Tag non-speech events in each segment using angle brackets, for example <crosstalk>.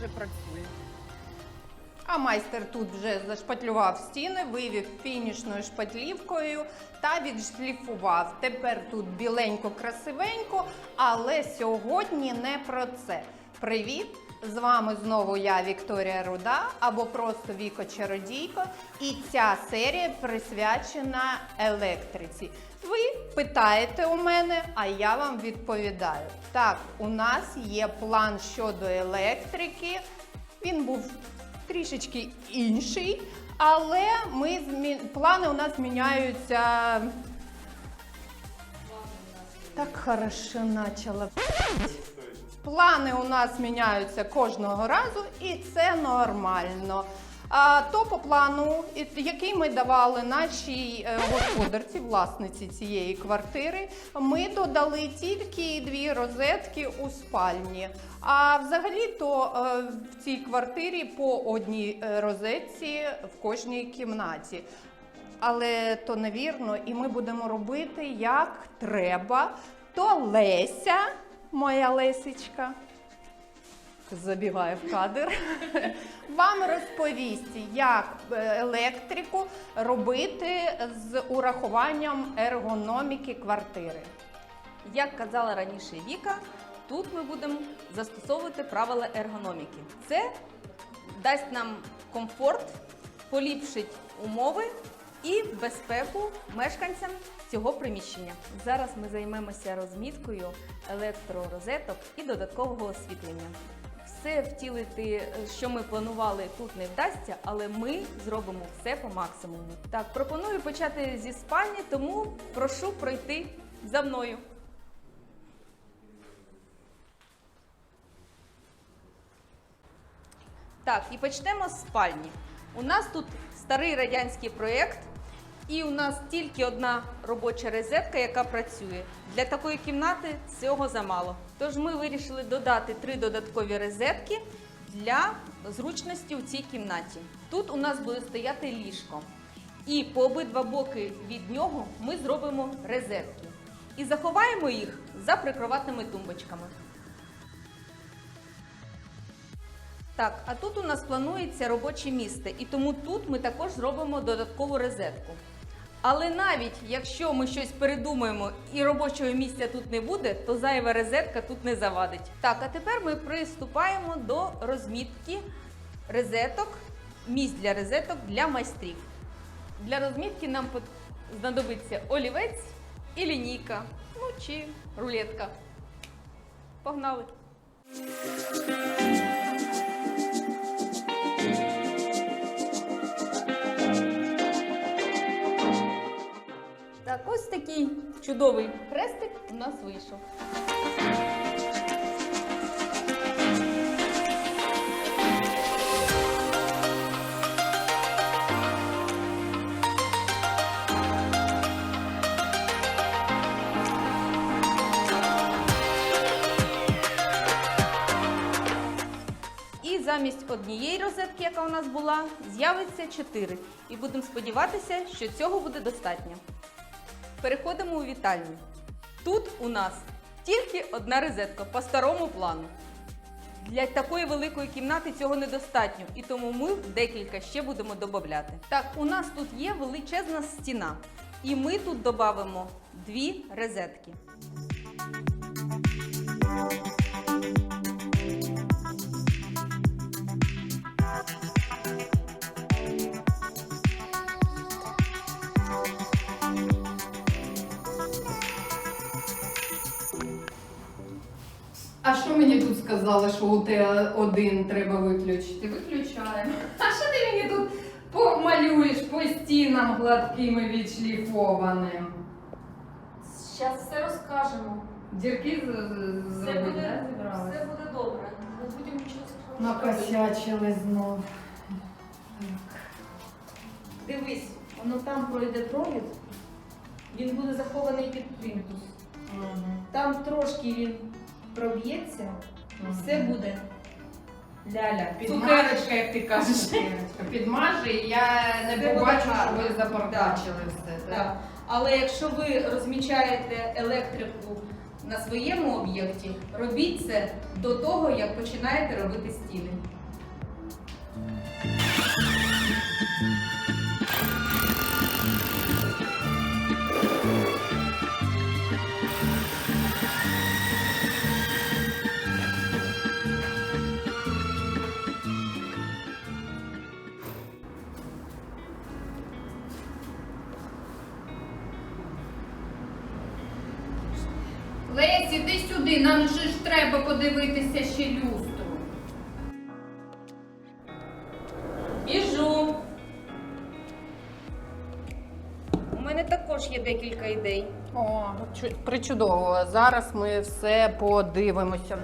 вже працює. А майстер тут вже зашпатлював стіни, вивів фінішною шпатлівкою та відшліфував. Тепер тут біленько, красивенько, але сьогодні не про це. Привіт! З вами знову я, Вікторія Руда, або просто Віко Чародійко. І ця серія присвячена електриці. Ви питаєте у мене, а я вам відповідаю. Так, у нас є план щодо електрики. Він був трішечки інший, але ми змі... плани у нас міняються. Так хорошо почала. Плани у нас міняються кожного разу, і це нормально. А то по плану, який ми давали нашій е, господарці, власниці цієї квартири, ми додали тільки дві розетки у спальні. А взагалі-то е, в цій квартирі по одній е, розетці в кожній кімнаті. Але то невірно, і ми будемо робити як треба. То Леся, моя Лесечка, забігає в кадр, <laughs> вам розповість, як е, електрику робити з урахуванням ергономіки квартири. Як казала раніше Віка, тут ми будемо застосовувати правила ергономіки. Це дасть нам комфорт, поліпшить умови і безпеку мешканцям цього приміщення. Зараз ми займемося розміткою електророзеток і додаткового освітлення. Все втілити, що ми планували, тут не вдасться, але ми зробимо все по максимуму. Так, пропоную почати зі спальні, тому прошу пройти за мною. Так, і почнемо з спальні. У нас тут старий радянський проєкт, і у нас тільки одна робоча розетка, яка працює. Для такої кімнати цього замало. Тож ми вирішили додати три додаткові розетки для зручності у цій кімнаті. Тут у нас буде стояти ліжко. І по обидва боки від нього ми зробимо розетки. І заховаємо їх за прикроватними тумбочками. Так, а тут у нас планується робоче місце, і тому тут ми також зробимо додаткову розетку. Але навіть якщо ми щось передумаємо і робочого місця тут не буде, то зайва розетка тут не завадить. Так, а тепер ми приступаємо до розмітки розеток, місць для розеток для майстрів. Для розмітки нам знадобиться олівець і лінійка, ну чи рулетка. Погнали! Ось такий чудовий хрестик у нас вийшов. Замість однієї розетки, яка у нас була, з'явиться чотири. І будемо сподіватися, що цього буде достатньо. Переходимо у вітальню. Тут у нас тільки одна розетка по старому плану. Для такої великої кімнати цього недостатньо, і тому ми декілька ще будемо додати. Так, у нас тут є величезна стіна, і ми тут додамо дві розетки. А що мені тут сказали, що у тебе один треба виключити? Виключаємо. А що ти мені тут помалюєш по стінам гладким і відшліфованим? Зараз все розкажемо. Дірки з- з- Все буде, все буде добре. Не будемо нічого страшного. Накосячили знов. Дивись, воно там пройде провід, він буде захований під плінтус. Там трошки він проб'ється, і все буде ляля. Цукерочка, як ти кажеш. Підмажи, і я не Все побачу, буде що гарно. ви запортачили все. Так. Але якщо ви розмічаєте електрику на своєму об'єкті, робіть це до того, як починаєте робити стіни. Ще люстру. Біжу. У мене також є декілька ідей. О, чу- причудово. Зараз ми все подивимося.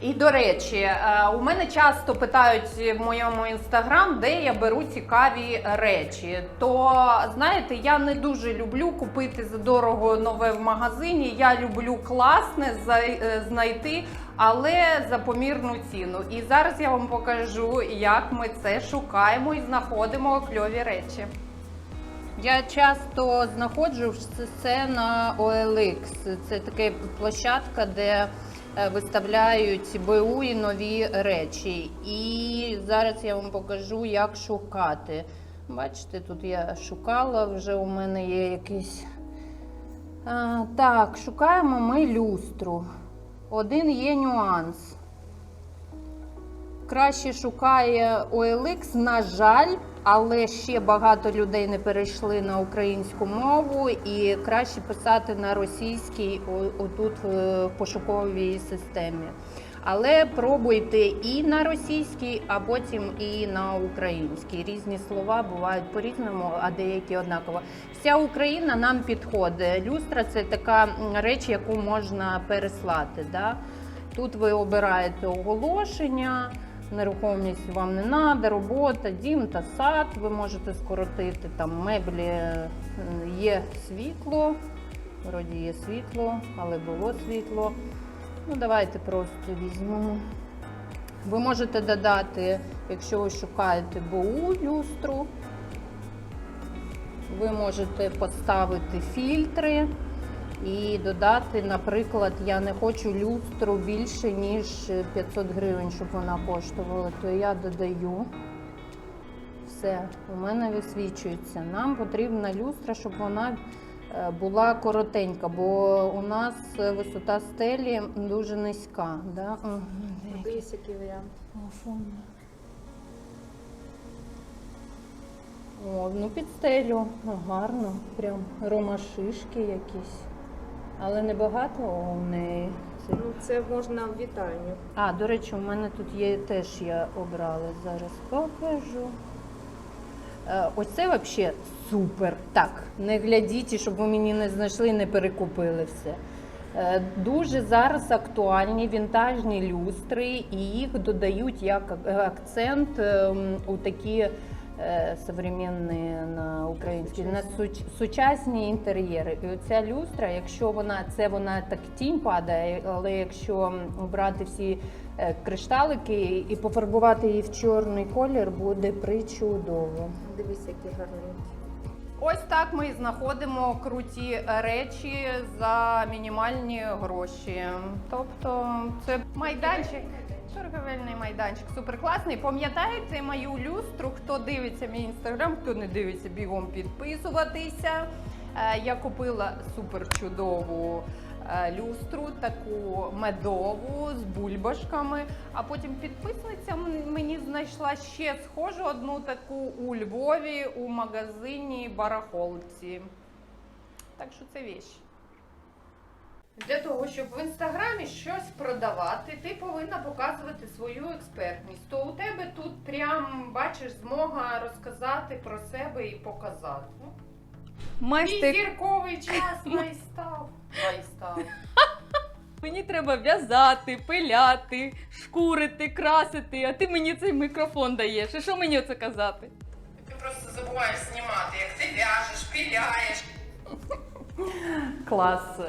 І до речі, е, у мене часто питають в моєму інстаграм, де я беру цікаві речі. То знаєте, я не дуже люблю купити за дорого нове в магазині. Я люблю класне е, знайти, але за помірну ціну. І зараз я вам покажу, як ми це шукаємо і знаходимо кльові речі. Я часто знаходжу це на OLX. Це така площадка, де виставляють БУ і нові речі. І зараз я вам покажу, як шукати. Бачите, тут я шукала, вже у мене є якийсь. Так, шукаємо ми люстру. Один є нюанс. Краще шукає OLX, на жаль, але ще багато людей не перейшли на українську мову і краще писати на російській отут в пошуковій системі. Але пробуйте і на російській, а потім і на українській. Різні слова бувають по-різному, а деякі однаково. Вся Україна нам підходить. Люстра це така реч, яку можна переслати. Да? Тут ви обираєте оголошення, нерухомість вам не треба, робота, дім та сад. Ви можете скоротити там меблі, є світло. Вроді є світло, але було світло. Ну, давайте просто візьмемо. Ви можете додати, якщо ви шукаєте БУ люстру, ви можете поставити фільтри і додати, наприклад, я не хочу люстру більше, ніж 500 гривень, щоб вона коштувала, то я додаю. Все, у мене висвічується. Нам потрібна люстра, щоб вона е, була коротенька, бо у нас висота стелі дуже низька. Да? Ага, який варіант. О, ну під стелю. Ну, гарно. Прям ромашишки якісь. Але небагато у неї. Це- Ну, це можна в вітальню. А, до речі, у мене тут є теж я обрала. Зараз покажу. Е, Оце взагалі супер. Так, не глядіть, щоб ви мені не знайшли і не перекупили все. Е, Дуже зараз актуальні вінтажні люстри, і їх додають як акцент ем, у такі современні на українській на суч- сучасні інтер'єри. І оця люстра, якщо вона це вона так тінь падає, але якщо брати всі е, кришталики і пофарбувати її в чорний колір, буде причудово. Дивись, які гарні. Ось так ми знаходимо круті речі за мінімальні гроші. Тобто це майданчик. Торговельний майданчик суперкласний. Пам'ятаєте мою люстру? Хто дивиться мій інстаграм, хто не дивиться, бігом підписуватися. Е, Я купила супер чудову е, люстру, таку медову з бульбашками. А потім підписниця мені знайшла ще схожу одну таку у Львові у магазині Барахолці. Так що це віч. Для того, щоб в інстаграмі щось продавати, ти повинна показувати свою експертність. То у тебе тут прям бачиш змога розказати про себе і показати. Ну, Мій зірковий час <laughs> майстав. Майстав. <laughs> мені треба в'язати, пиляти, шкурити, красити, а ти мені цей мікрофон даєш. І що мені оце казати? Ти просто забуваєш знімати, як ти в'яжеш, піляєш. Клас.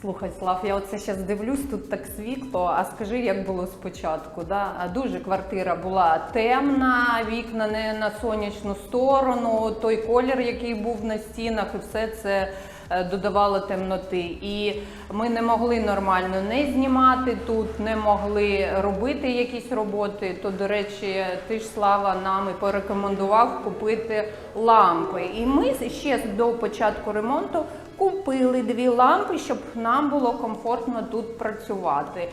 Слухай, Слав, я оце зараз дивлюсь, тут так світло. А скажи, як було спочатку? Да? Дуже квартира була темна, вікна не на сонячну сторону, той колір, який був на стінах, і все це е, додавало темноти. І ми не могли нормально не знімати тут, не могли робити якісь роботи. То, до речі, ти ж слава нам і порекомендував купити лампи. І ми ще до початку ремонту купили дві лампи, щоб нам було комфортно тут працювати.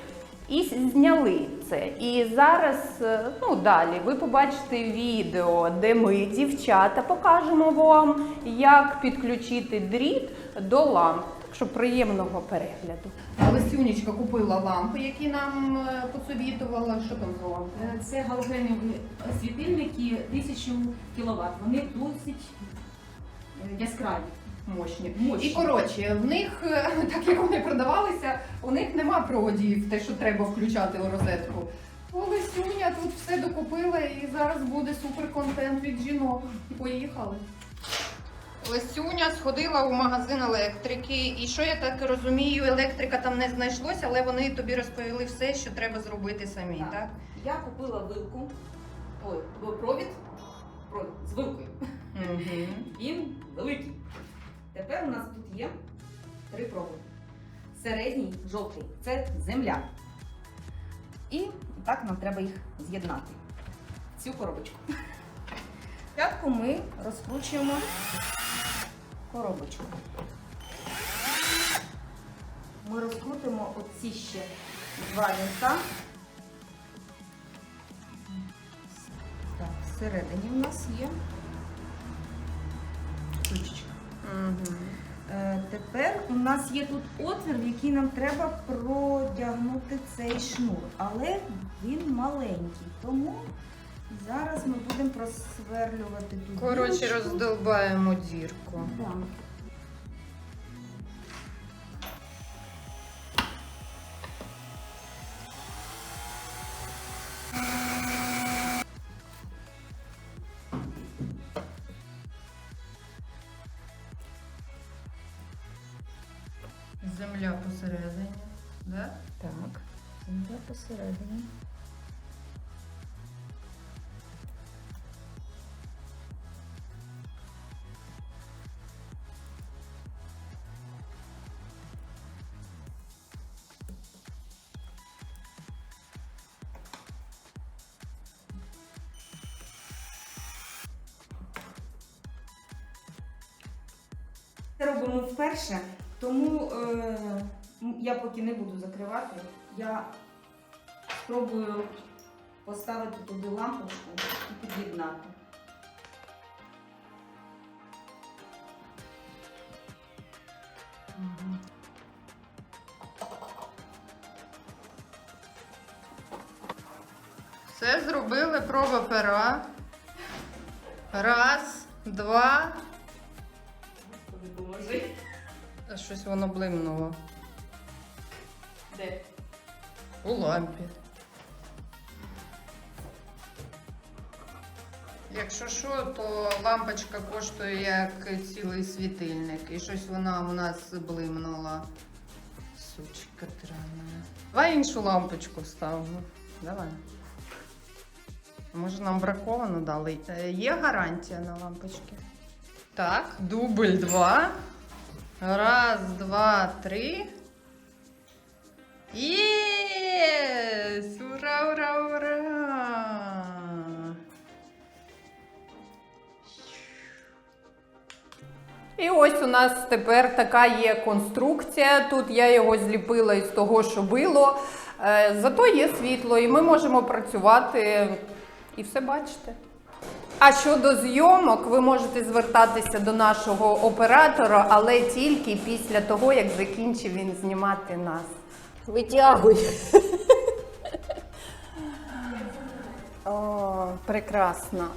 І зняли це. І зараз, е, ну далі, ви побачите відео, де ми, дівчата, покажемо вам, як підключити дріт до ламп. Так що приємного перегляду. Лисюнечка купила лампи, які нам е, посовітувала. Що там за лампи? Е, Це галогенові світильники 1000 кВт. Вони досить яскраві. Мощні. Мощні. І коротше, в них, <laughs> так як вони продавалися, у них нема проводів, те, що треба включати у розетку. Олесюня тут все докупила і зараз буде супер контент від жінок. Поїхали. Лесюня сходила у магазин електрики, і що я так розумію, електрика там не знайшлося, але вони тобі розповіли все, що треба зробити самі, так? Так. Я купила вилку. Ой, провід. Провід з вилкою. Угу. Він великий. Тепер у нас тут є три проводи. Середній жовтий це земля. І так нам треба їх з'єднати. в Цю коробочку. Спочатку ми розкручуємо коробочку. Ми розкрутимо оці ще два вінта. Так, всередині у нас є Угу. Е, Тепер у нас є тут отвір, в який нам треба продягнути цей шнур, але він маленький, тому зараз ми будемо просверлювати тут. Коротше, роздолбаємо дірку. Да. Земля посередині, да? Так, земля посередині. Це робимо вперше, тому е, я поки не буду закривати. Я спробую поставити туди лампочку і під'єднати. Все зробили, проба пера. Раз, два. Допоможи. А Щось воно блимнуло. Де? У лампі. Якщо що, то лампочка коштує як цілий світильник. І щось вона у нас блимнула. Сучка трана. Давай іншу лампочку ставимо. Давай. Може нам браковано дали. Е, Є гарантія на лампочки? Так, дубль два. Раз, два, три. Єс! Ура, ура, ура! І ось у нас тепер така є конструкція. Тут я його зліпила із того, що було. Е, Зато є світло, і ми можемо працювати і все бачите. А щодо зйомок, ви можете звертатися до нашого оператора, але тільки після того, як закінчив він знімати нас. Витягуй. О, прекрасно.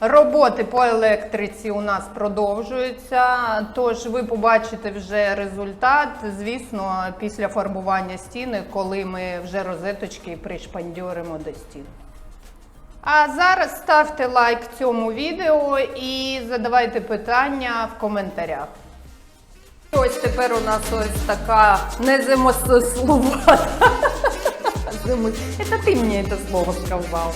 Роботи по електриці у нас продовжуються, тож ви побачите вже результат, звісно, після фарбування стіни, коли ми вже розеточки пришпандьоримо до стін. А зараз ставте лайк цьому відео і задавайте питання в коментарях. Ось тепер у нас ось така неземословата. <laughs> Це ти мені це слово сказав.